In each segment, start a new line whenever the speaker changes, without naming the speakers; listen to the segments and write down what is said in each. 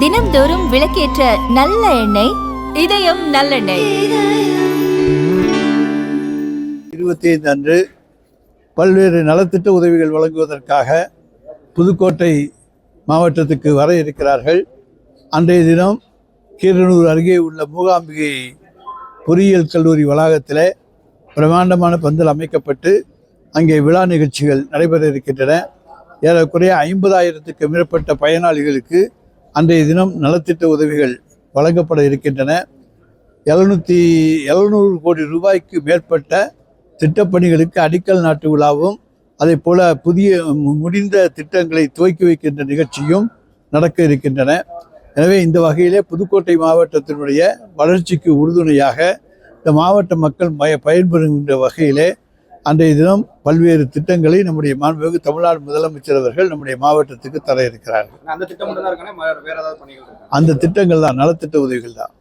தினம்தோறும் விளக்கேற்ற நல்ல எண்ணெய் இதயம் நல்லெண்ணெய்.
இருபத்தி ஐந்து அன்று பல்வேறு நலத்திட்ட உதவிகள் வழங்குவதற்காக புதுக்கோட்டை மாவட்டத்துக்கு வர இருக்கிறார்கள். அன்றைய தினம் கீரனூர் அருகே உள்ள மூகாம்பிகை பொறியியல் கல்லூரி வளாகத்தில் பிரம்மாண்டமான பந்தல் அமைக்கப்பட்டு அங்கே விழா நிகழ்ச்சிகள் நடைபெற இருக்கின்றன. ஏறக்குறைய ஐம்பதாயிரத்துக்கு மேற்பட்ட பயனாளிகளுக்கு அன்றைய தினம் நலத்திட்ட உதவிகள் வழங்கப்பட இருக்கின்றன. எழுநூற்றி எழுநூறு கோடி ரூபாய்க்கு மேற்பட்ட திட்டப்பணிகளுக்கு அடிக்கல் நாட்டு விழாவும் அதே போல புதிய முடிந்த திட்டங்களை துவக்கி வைக்கின்ற நிகழ்ச்சியும் நடக்க இருக்கின்றன. எனவே இந்த வகையிலே புதுக்கோட்டை மாவட்டத்தினுடைய வளர்ச்சிக்கு உறுதுணையாக இந்த மாவட்ட மக்கள் பய பயன்பெறுகின்ற வகையிலே அன்றைய தினம் பல்வேறு திட்டங்களை நம்முடைய மாண்புமிகு தமிழ்நாடு முதலமைச்சர் அவர்கள் நம்முடைய மாவட்டத்துக்கு தர இருக்கிறார்கள்.
அந்த
திட்டங்கள் தான் நலத்திட்ட உதவிகள் தான்.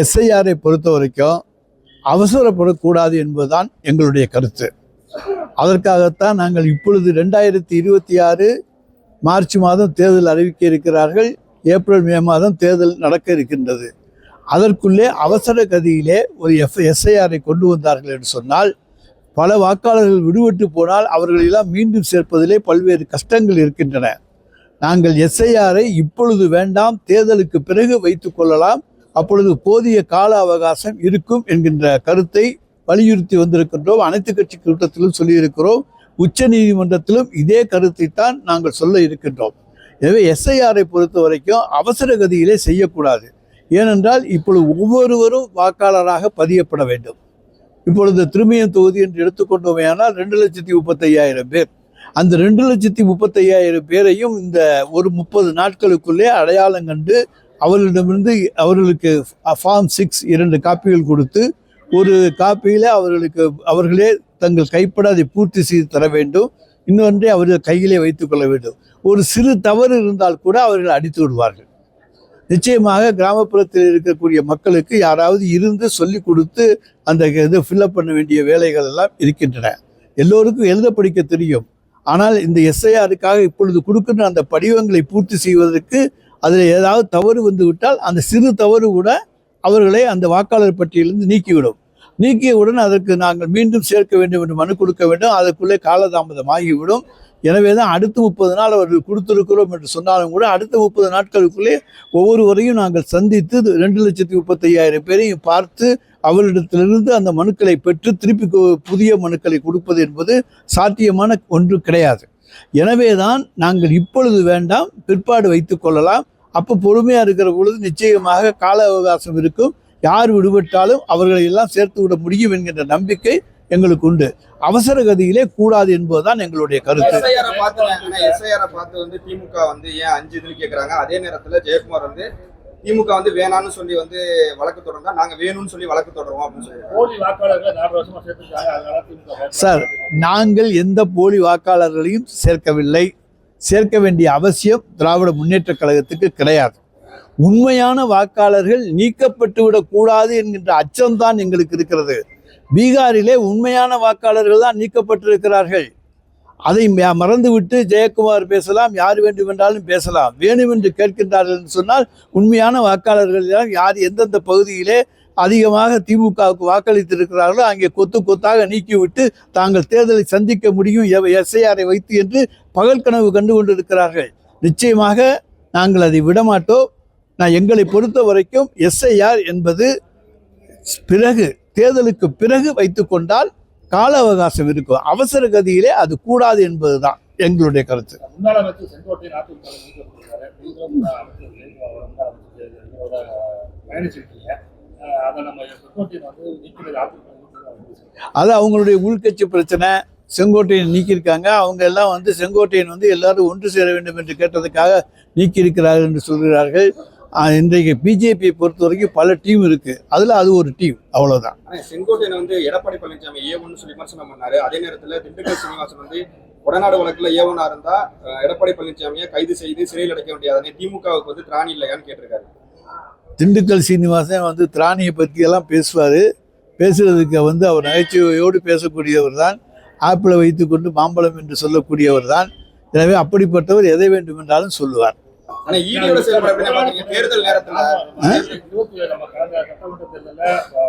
எஸ்ஐஆரை
பொறுத்த வரைக்கும் அவசரப்படக்கூடாது என்பதுதான் எங்களுடைய கருத்து. அதற்காகத்தான் நாங்கள் இப்பொழுது ரெண்டாயிரத்தி இருபத்தி ஆறு மார்ச் மாதம் தேர்தல் அறிவிக்க இருக்கிறார்கள். ஏப்ரல் மே மாதம் தேர்தல் நடக்க இருக்கின்றது. அதற்குள்ளே அவசர கதியிலே ஒரு எஃப் எஸ்ஐஆரை கொண்டு வந்தார்கள் என்று சொன்னால் பல வாக்காளர்கள் விடுபட்டு போனால் அவர்களெல்லாம் மீண்டும் சேர்ப்பதிலே பல்வேறு கஷ்டங்கள் இருக்கின்றன. நாங்கள் எஸ்ஐஆரை இப்பொழுது வேண்டாம் தேர்தலுக்கு பிறகு வைத்து கொள்ளலாம். அப்பொழுது போதிய கால அவகாசம் இருக்கும் என்கின்ற கருத்தை வலியுறுத்தி வந்திருக்கின்றோம். அனைத்து கட்சி கூட்டத்திலும் சொல்லியிருக்கிறோம். உச்ச நீதிமன்றத்திலும் இதே கருத்தை தான் நாங்கள் சொல்ல இருக்கின்றோம். எனவே எஸ்ஐஆரை பொறுத்த வரைக்கும் அவசர கதியிலே செய்யக்கூடாது. ஏனென்றால் இப்பொழுது ஒவ்வொருவரும் வாக்காளராக பதியப்பட வேண்டும். இப்பொழுது திருமயம் தொகுதி என்று எடுத்துக்கொண்டோமேயானால் ரெண்டு லட்சத்தி முப்பத்தையாயிரம் பேர். அந்த ரெண்டு லட்சத்தி முப்பத்தையாயிரம் பேரையும் இந்த ஒரு முப்பது நாட்களுக்குள்ளே அடையாளம் கண்டு அவர்களிடமிருந்து அவர்களுக்கு ஃபார்ம் சிக்ஸ் இரண்டு காப்பிகள் கொடுத்து ஒரு காப்பியில் அவர்களுக்கு அவர்களே தங்கள் கைப்பட அதை பூர்த்தி செய்து தர வேண்டும். இன்னொன்றை அவர்கள் கையிலே வைத்துக் கொள்ள வேண்டும். ஒரு சிறு தவறு இருந்தால் கூட அவர்கள் அடித்து விடுவார்கள். நிச்சயமாக கிராமப்புறத்தில் இருக்கக்கூடிய மக்களுக்கு யாராவது இருந்து சொல்லி கொடுத்து அந்த இது ஃபில்அப் பண்ண வேண்டிய வேலைகள் எல்லாம் இருக்கின்றன. எல்லோருக்கும் எழுத படிக்க தெரியும். ஆனால் இந்த எஸ்ஐஆருக்காக இப்பொழுது கொடுக்கின்ற அந்த படிவங்களை பூர்த்தி செய்வதற்கு அதில் ஏதாவது தவறு வந்துவிட்டால் அந்த சிறு தவறு கூட அவர்களை அந்த வாக்காளர் பட்டியலிருந்து நீக்கிவிடும். நீக்கியவுடன் அதற்கு நாங்கள் மீண்டும் சேர்க்க வேண்டும் என்று மனு கொடுக்க வேண்டும். அதற்குள்ளே காலதாமதம் ஆகிவிடும் எனவே தான் அடுத்த முப்பது நாள் அவர்கள் கொடுத்திருக்கிறோம் என்று சொன்னாலும் கூட அடுத்த முப்பது நாட்களுக்குள்ளே ஒவ்வொருவரையும் நாங்கள் சந்தித்து ரெண்டு லட்சத்தி முப்பத்தையாயிரம் பேரையும் பார்த்து அவரிடத்திலிருந்து அந்த மனுக்களை பெற்று திருப்பி புதிய மனுக்களை கொடுப்பது என்பது சாத்தியமான ஒன்று கிடையாது. எனவே தான் நாங்கள் இப்பொழுது வேண்டாம் பிற்பாடு வைத்துக் கொள்ளலாம். அப்போ பொறுமையாக இருக்கிற பொழுது நிச்சயமாக கால அவகாசம் இருக்கும். யார் விடுபட்டாலும் அவர்களை எல்லாம் சேர்த்து விட முடியும் என்கின்ற நம்பிக்கை எங்களுக்கு உண்டு. அவசர கதியிலே கூடாது என்பதுதான் எங்களுடைய கருத்து.
பார்த்து வந்து திமுக வந்து ஏன் அஞ்சு இதுன்னு கேக்குறாங்க? அதே நேரத்துல ஜெயக்குமார் வந்து திமுக வந்து வேணாம்னு சொல்லி வந்து வழக்கு தொடர்ந்தா நாங்க வேணும்னு சொல்லி வழக்கு தொடருவோம் அப்படின்னு சொல்லி
போலி வாக்காளர்களை நாலு வருஷமா சேர்த்துருக்காங்க. அதனால திமுக வேட்பாளர்
சார் நாங்கள் எந்த போலி வாக்காளர்களையும் சேர்க்கவில்லை. சேர்க்க வேண்டிய அவசியம் திராவிட முன்னேற்றக் கழகத்துக்கு கிடையாது. உண்மையான வாக்காளர்கள் நீக்கப்பட்டு விடக்கூடாது என்கின்ற அச்சம்தான் எங்களுக்கு இருக்கிறது. பீகாரிலே உண்மையான வாக்காளர்கள் தான் நீக்கப்பட்டிருக்கிறார்கள். அதை மறந்துவிட்டு ஜெயக்குமார் பேசலாம் யார் வேண்டுமென்றாலும் பேசலாம். வேணும் என்று கேட்கின்றார்கள் என்று சொன்னால் உண்மையான வாக்காளர்கள் யார் எந்தெந்த பகுதியிலே அதிகமாக திமுகவுக்கு வாக்களித்திருக்கிறார்களோ அங்கே கொத்து கொத்தாக நீக்கிவிட்டு தாங்கள் தேர்தலை சந்திக்க முடியும் எஸ்ஐஆரை வைத்து என்று பகல் கனவு கண்டு கொண்டிருக்கிறார்கள். நிச்சயமாக நாங்கள் அதை விடமாட்டோம். நான் எங்களை பொறுத்த வரைக்கும் எஸ்ஐஆர் என்பது பிறகு தேர்தலுக்கு பிறகு வைத்துக்கொண்டால் கால அவகாசம் இருக்கும். அவசர கதியிலே அது கூடாது என்பதுதான் எங்களுடைய கருத்து.
அது
அவங்களுடைய உள்கட்சி பிரச்சனை. செங்கோட்டையன் நீக்கியிருக்காங்க. அவங்க எல்லாம் வந்து செங்கோட்டையன் வந்து எல்லாரும் ஒன்று சேர வேண்டும் என்று கேட்டதுக்காக நீக்கியிருக்கிறார்கள் என்று சொல்கிறார்கள். இன்றைக்கு பிஜேபியை பொறுத்த வரைக்கும் பல டீம் இருக்கு. அதுல அது ஒரு டீம் அவ்வளவுதான்.
செங்கோட்டையன் வந்து எடப்பாடி பழனிசாமி ஏ ஒன்னு சொல்லி விமர்சனம் பண்ணாரு. அதே நேரத்துல திண்டுக்கல் சீனிவாசன் வந்து கொடநாடு வழக்குல ஏ ஒன்னா இருந்தா எடப்பாடி பழனிசாமியை கைது செய்து சிறையில் அடைக்க வேண்டியதானே திமுகவுக்கு வந்து திராணி இல்லையான்னு கேட்டிருக்காரு.
திண்டுக்கல் சீனிவாசன் வந்து திராணியை பற்றியெல்லாம் பேசுவார். பேசுகிறதுக்கு வந்து அவர் நகைச்சுவையோடு பேசக்கூடியவர் தான் ஆப்பிளை வைத்துக்கொண்டு மாம்பழம் என்று சொல்லக்கூடியவர் தான் எனவே அப்படிப்பட்டவர் எதை வேண்டுமென்றாலும் சொல்லுவார்.
ஆனா ஈடியோட செயல்பாடு எப்படி பாக்குறீங்க தேர்தல் நேரத்துல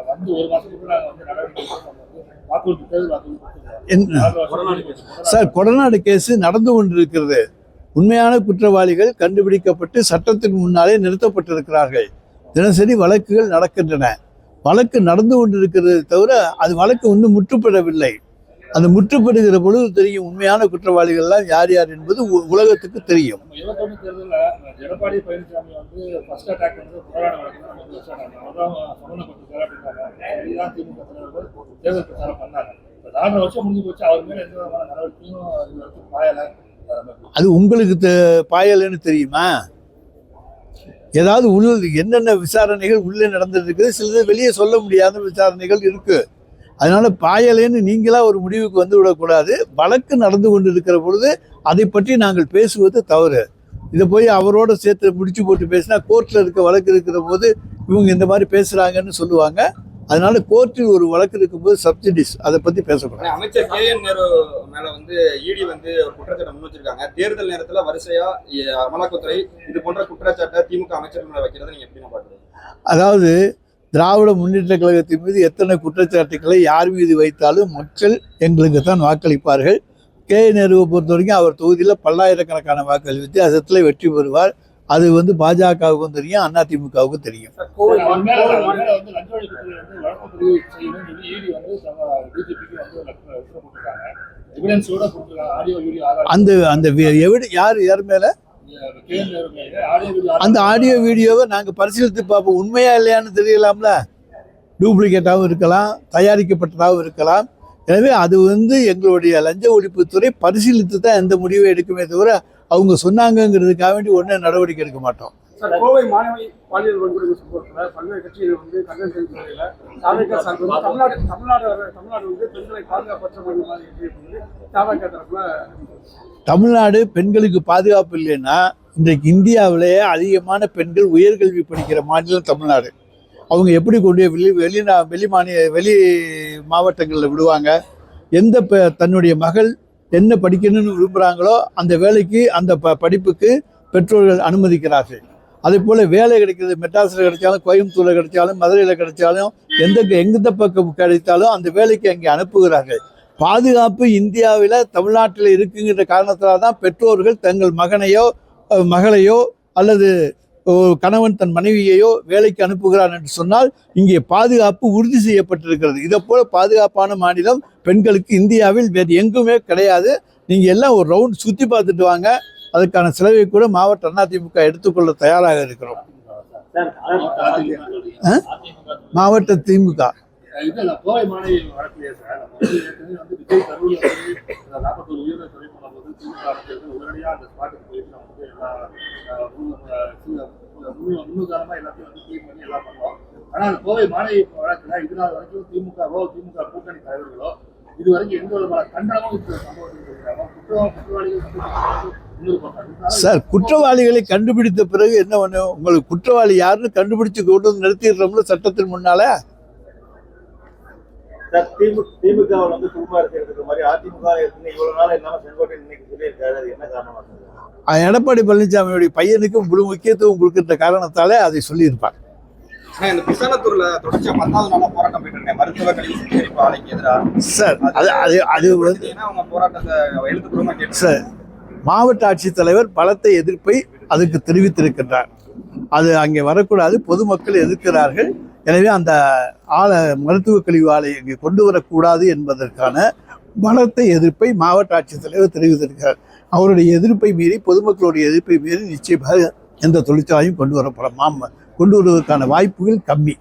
வந்து ஒரு மாசத்துக்குள்ள.
சார் கொடநாடு கேஸ் நடந்து கொண்டிருக்கிறது. உண்மையான குற்றவாளிகள் கண்டுபிடிக்கப்பட்டு சட்டத்தின் முன்னாலே நிறுத்தப்பட்டிருக்கிறார்கள். தினசரி வழக்குகள் நடக்கின்றன. வழக்கு நடந்து கொண்டிருக்கிறது தவிர அது வழக்கு இன்னும் முற்றுப்பெறவில்லை. அந்த முற்றுப்பெறுகிற பொழுது தெரியும் உண்மையான குற்றவாளிகள்லாம் யார் யார் என்பது உலகத்துக்கு தெரியும். அது உங்களுக்கு பாயலைன்னு தெரியுமா? ஏதாவது உள்ள என்னென்ன விசாரணைகள் உள்ளே நடந்திருக்குது சிலது வெளியே சொல்ல முடியாத விசாரணைகள் இருக்கு. அதனால பாயலேன்னு நீங்களா ஒரு முடிவுக்கு வந்து விடக்கூடாது. வழக்கு நடந்து கொண்டிருக்கிற பொழுது அதை பற்றி நாங்கள் பேசுவது தவறு. இதை போய் அவரோட சேர்த்து முடிச்சு போட்டு பேசினா கோர்ட்டில் இருக்க வழக்கு இருக்கிற போது இவங்க இந்த மாதிரி பேசுறாங்கன்னு சொல்லுவாங்க. அதனால கோர்ட்டில் ஒரு வழக்கு இருக்கும்போது சப்சிடிஸ் அதை பற்றி பேசக்கூடாது.
அமைச்சர் கே என் நேரு மேல வந்து ஈடி வந்து ஒரு குற்றச்சாட்டை முன் வச்சிருக்காங்க. தேர்தல் நேரத்துல வரிசையா அமலாக்கத்துறை இது போன்ற குற்றச்சாட்டை திமுக அமைச்சர்கள் மேல வைக்கிறத நீங்க எப்படி பாக்குறீங்க
அதாவது திராவிட முன்னேற்ற கழகத்தின் மீது எத்தனை குற்றச்சாட்டுக்களை யார் மீது வைத்தாலும் மக்கள் எங்களுக்கு தான் வாக்களிப்பார்கள். கே. நேருவை பொறுத்த வரைக்கும் அவர் தொகுதியில் பல்லாயிரக்கணக்கான வாக்குகள் வித்தியாசத்தில் வெற்றி பெறுவார். அது வந்து பாஜகவுக்கும் தெரியும் அதிமுகவுக்கும் தெரியும். அந்த அந்த எவிட யார் யார் மேலே? அந்த ஆடியோ வீடியோவை நாங்கள் பரிசீலித்து பார்ப்போம். உண்மையா இல்லையான்னு தெரியலாம்ல? டூப்ளிகேட்டாகவும் இருக்கலாம் தயாரிக்கப்பட்டதாகவும் இருக்கலாம். எனவே அது வந்து எங்களுடைய லஞ்ச ஒழிப்புத்துறை பரிசீலித்து தான் எந்த முடிவை எடுக்குமே தவிர அவங்க சொன்னாங்கங்கிறதுக்காக வேண்டி ஒன்றும் நடவடிக்கை எடுக்க மாட்டோம்.
கோவை மாணவி பாலியல் வன்கொடுமை சம்பவத்தில் பல்வேறு கட்சிகள் வந்து கண்டனம் தெரிவித்த வகையில் தாவேக்கா சார்பு வந்து தமிழ்நாடு தமிழ்நாடு தமிழ்நாடு வந்து பெண்களை பாதுகாப்பற்ற மாதிரி மாதிரி என்று தாவேக்கா தரப்புல
தமிழ்நாடு பெண்களுக்கு பாதுகாப்பு இல்லைன்னா இன்றைக்கு இந்தியாவிலேயே அதிகமான பெண்கள் உயர்கல்வி படிக்கிற மாநிலம் தமிழ்நாடு. அவங்க எப்படி கொண்டு வெளி வெளி வெளி மாநில வெளி மாவட்டங்களில் விடுவாங்க? எந்த தன்னுடைய மகள் என்ன படிக்கணும்னு விரும்புகிறாங்களோ அந்த வேலைக்கு அந்த ப படிப்புக்கு பெற்றோர்கள் அனுமதிக்கிறார்கள். அதே போல் வேலை கிடைக்கிறது மெட்ராஸில் கிடைச்சாலும் கோயம்புத்தூரில் கிடைச்சாலும் மதுரையில் கிடைச்சாலும் எந்த எந்த பக்கம் கிடைத்தாலும் அந்த வேலைக்கு அங்கே அனுப்புகிறார்கள். பாதுகாப்பு இந்தியாவில் தமிழ்நாட்டில் இருக்குங்கிற காரணத்தினால தான் பெற்றோர்கள் தங்கள் மகனையோ மகளையோ அல்லது கணவன் தன் மனைவியையோ வேலைக்கு அனுப்புகிறான் என்று சொன்னால் இங்கே பாதுகாப்பு உறுதி செய்யப்பட்டிருக்கிறது. இதை போல பாதுகாப்பான மாநிலம் பெண்களுக்கு இந்தியாவில் வேறு எங்குமே கிடையாது. நீங்கள் எல்லாம் ஒரு ரவுண்ட் சுற்றி பார்த்துட்டு வாங்க. அதுக்கான செலவை கூட மாவட்ட அதிமுக எடுத்துக்கொள்ள தயாராக இருக்கிறோம். மாவட்ட திமுக.
கோவை மாணவி வழக்குல இது நாள் வரைக்கும் திமுகவோ திமுக கூட்டணி தலைவர்களோ இது வரைக்கும் எந்த விதமான கண்டனமும் குற்றவாளிகள்
சார் குற்றவாளிகளை கண்டுபிடித்த பிறகு என்ன ஒன்று உங்களுக்கு குற்றவாளி யாருன்னு கண்டுபிடிச்சு கொண்டு வந்து நிறுத்திடுறோம்ல சட்டத்தின் முன்னால?
திமுக வந்து குடும்ப அரசு இருக்கிற மாதிரி அதிமுக இருக்குன்னு இவ்வளவு நாள் இல்லாம செங்கோட்டையன் இன்னைக்கு சொல்லியிருக்காரு. அது என்ன காரணமா சார்?
அஹ் எடப்பாடி பழனிசாமியுடைய பையனுக்கு முழு முக்கியத்துவம் கொடுக்கின்ற காரணத்தாலே அதை சொல்லியிருப்பார்.
ஆனா இந்த பிசானத்தூர்ல தொடர்ச்சியா பத்தாவது நாளா போராட்டம் போயிட்டு இருக்கேன் மருத்துவ கல்வி சுத்திகரிப்பு ஆலைக்கு எதிராக
சார் அது அது அது
போராட்டத்தை எழுத்துப்பூர்வமா கேட்டு
சார் மாவட்ட ஆட்சித்தலைவர் பலத்த எதிர்ப்பை அதுக்கு தெரிவித்திருக்கின்றார். அது அங்கே வரக்கூடாது பொதுமக்கள் எதிர்க்கிறார்கள். எனவே அந்த ஆலை மருத்துவக் கழிவு ஆலை இங்கே கொண்டு வரக்கூடாது என்பதற்கான பலத்த எதிர்ப்பை மாவட்ட ஆட்சித்தலைவர் தெரிவித்திருக்கிறார். அவருடைய எதிர்ப்பை மீறி பொதுமக்களுடைய எதிர்ப்பை மீறி நிச்சயமாக எந்த தொழிற்சாலையும் கொண்டு வரப்பட மாம கொண்டு வருவதற்கான வாய்ப்புகள் கம்மி.